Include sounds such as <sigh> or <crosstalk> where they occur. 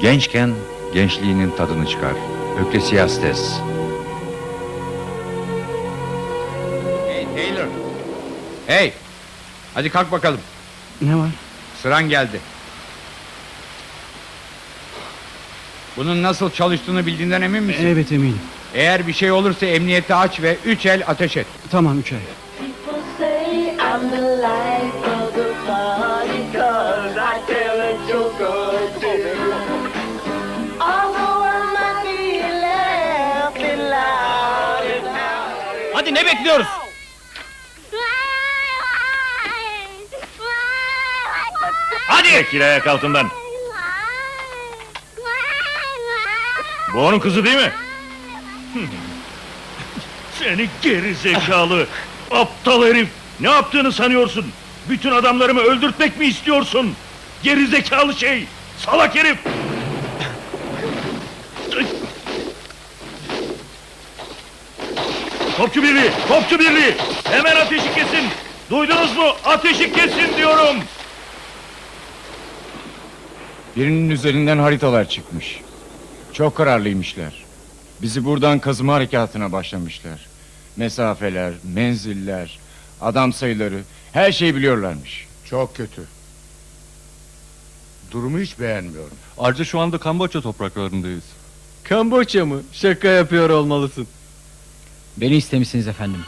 Gençken gençliğinin tadını çıkar. Öklesiastes. Hey Taylor. Hey. Hadi kalk bakalım. Ne var? Sıran geldi. Bunun nasıl çalıştığını bildiğinden emin misin? Evet eminim. Eğer bir şey olursa emniyeti aç ve üç el ateş et. Tamam üç. People say I'm the life of the party cause I tell Hadi ne bekliyoruz? Hadi! Çekil ayak altından. Bu onun kızı değil mi? <laughs> Seni geri zekalı, aptal herif! Ne yaptığını sanıyorsun? Bütün adamlarımı öldürtmek mi istiyorsun? Geri zekalı şey! Salak herif! Topçu birliği! Topçu birliği! Hemen ateşi kesin! Duydunuz mu? Ateşi kesin diyorum! Birinin üzerinden haritalar çıkmış. Çok kararlıymışlar. Bizi buradan kazıma harekatına başlamışlar. Mesafeler, menziller, adam sayıları, her şeyi biliyorlarmış. Çok kötü. Durumu hiç beğenmiyorum. Ayrıca şu anda Kamboçya topraklarındayız. Kamboçya mı? Şaka yapıyor olmalısın. Beni istemişsiniz efendim.